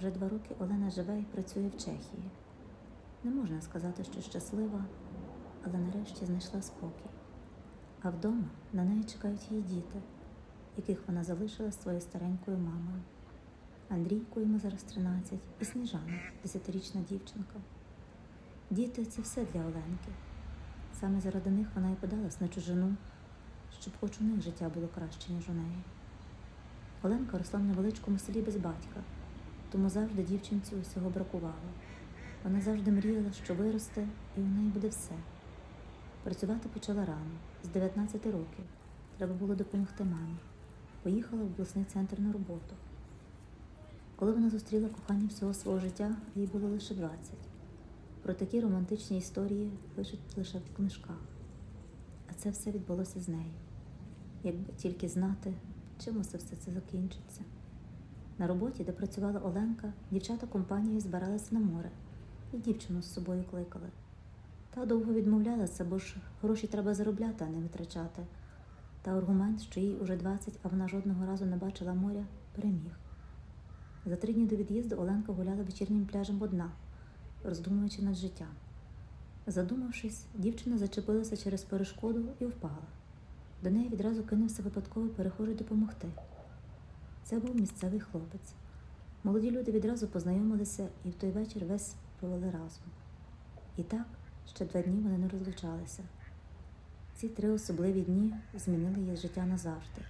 Вже два роки Олена живе і працює в Чехії. Не можна сказати, що щаслива, але нарешті знайшла спокій. А вдома на неї чекають її діти, яких вона залишила своєю старенькою мамою. Андрійку йому зараз 13 і Сніжана, 10-річна дівчинка. Діти це все для Оленки. Саме заради них вона і подалась на чужину, щоб хоч у них життя було краще, ніж у неї. Оленка росла в невеличкому селі без батька, тому завжди дівчинці усього бракувало. Вона завжди мріяла, що виросте, і у неї буде все. Працювати почала рано, з 19 років. Треба було допомогти мамі. Поїхала в обласний центр на роботу. Коли вона зустріла кохання всього свого життя, їй було лише 20. Про такі романтичні історії пишуть лише в книжках. А це все відбулося з нею. Якби тільки знати, чим усе все це закінчиться. На роботі, де працювала Оленка, дівчата компанією збиралися на море і дівчину з собою кликали. Та довго відмовлялася, бо ж гроші треба заробляти, а не витрачати. Та аргумент, що їй уже 20, а вона жодного разу не бачила моря, переміг. За три дні до від'їзду Оленка гуляла вечірнім пляжем одна, роздумуючи над життям. Задумавшись, дівчина зачепилася через перешкоду і впала. До неї відразу кинувся випадковий перехожий допомогти. Це був місцевий хлопець. Молоді люди відразу познайомилися і в той вечір весь провели разом. І так ще два дні вони не розлучалися. Ці три особливі дні змінили її життя назавжди.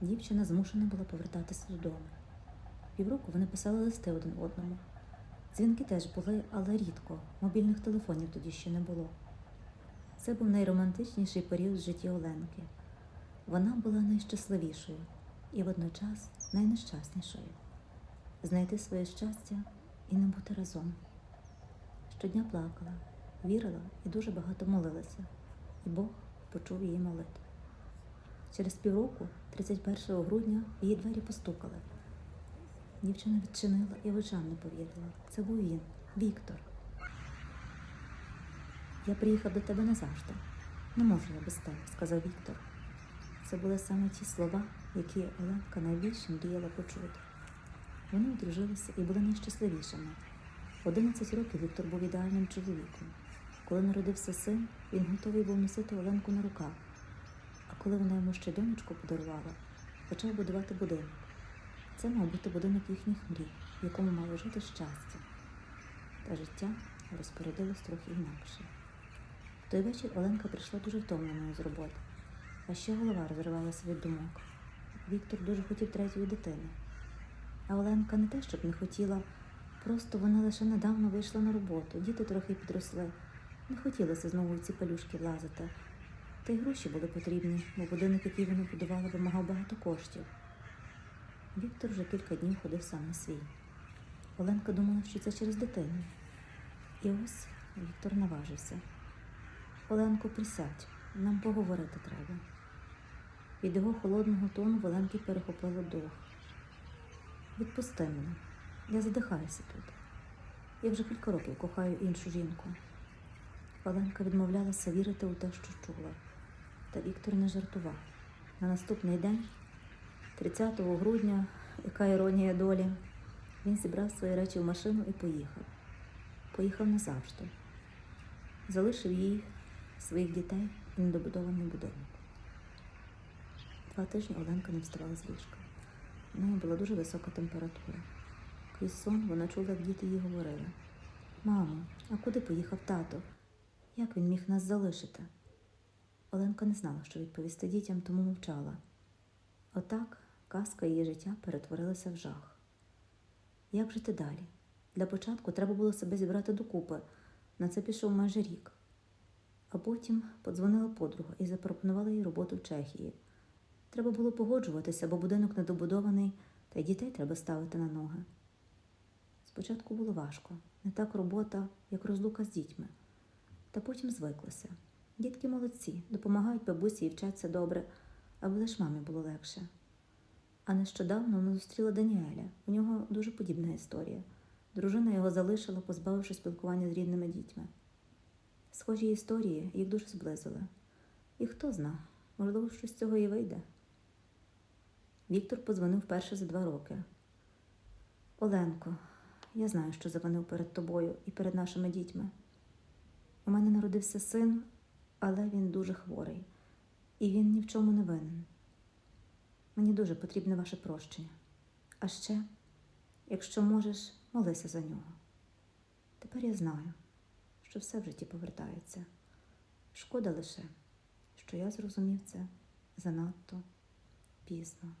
Дівчина змушена була повертатися додому. Півроку вони писали листи один одному. Дзвінки теж були, але рідко. Мобільних телефонів тоді ще не було. Це був найромантичніший період в житті Оленки. Вона була найщасливішою і водночас найнещаснішою. Знайти своє щастя і не бути разом. Щодня плакала, вірила і дуже багато молилася, і Бог почув її молитву. Через півроку, 31 грудня, її двері постукали. Дівчина відчинила і очам не повірила. Це був він, Віктор. Я приїхав до тебе назавжди. Не можу я без тебе, сказав Віктор. Це були саме ті слова, які Оленка найбільше мріяла почути. Вони одружилися і були найщасливішими. В 11 років Віктор був ідеальним чоловіком. Коли народився син, він готовий був носити Оленку на руках. А коли вона йому ще донечку подарувала, почав будувати будинок. Це мав бути будинок їхніх мрій, в якому мало жити щастя. Та життя розпорядилось трохи інакше. В той вечір Оленка прийшла дуже втомленою з роботи, а ще голова розривалася від думок. Віктор дуже хотів третьої дитини. А Оленка не те, щоб не хотіла, просто вона лише недавно вийшла на роботу, діти трохи підросли. Не хотілося знову в ці пелюшки влазити. Та й гроші були потрібні, бо будинок, який вони будували, вимагав багато коштів. Віктор вже кілька днів ходив сам на свій. Оленка думала, що це через дитину. І ось Віктор наважився. Оленко, присядь, нам поговорити треба. Від його холодного тону в Оленки перехопило дух. Відпусти мене, я задихаюся тут. Я вже кілька років кохаю іншу жінку. Оленка відмовлялася вірити у те, що чула. Та Віктор не жартував. На наступний день 30 грудня, яка іронія долі, він зібрав свої речі в машину і поїхав. Поїхав назавжди. Залишив їй, своїх дітей і недобудований будинок. Два тижні Оленка не вставала з ліжка. У неї була дуже висока температура. Крізь сон вона чула, як діти їй говорили: Мамо, а куди поїхав тато? Як він міг нас залишити? Оленка не знала, що відповісти дітям, тому мовчала. Отак казка її життя перетворилася в жах. Як жити далі? Для початку треба було себе зібрати докупи. На це пішов майже рік. А потім подзвонила подруга і запропонувала їй роботу в Чехії. Треба було погоджуватися, бо будинок недобудований, та й дітей треба ставити на ноги. Спочатку було важко, не так робота, як розлука з дітьми. Та потім звиклася. Дітки молодці, допомагають бабусі і вчаться добре, аби лиш мамі було легше. А нещодавно вона зустріла Даніеля. У нього дуже подібна історія. Дружина його залишила, позбавивши спілкування з рідними дітьми. Схожі історії їх дуже зблизили. І хто зна, можливо, щось з цього і вийде. Віктор подзвонив вперше за два роки. Оленко, я знаю, що завинив перед тобою і перед нашими дітьми. У мене народився син, але він дуже хворий, і він ні в чому не винен. Мені дуже потрібне ваше прощення. А ще, якщо можеш, молися за нього. Тепер я знаю, що все в житті повертається. Шкода лише, що я зрозумів це занадто пізно.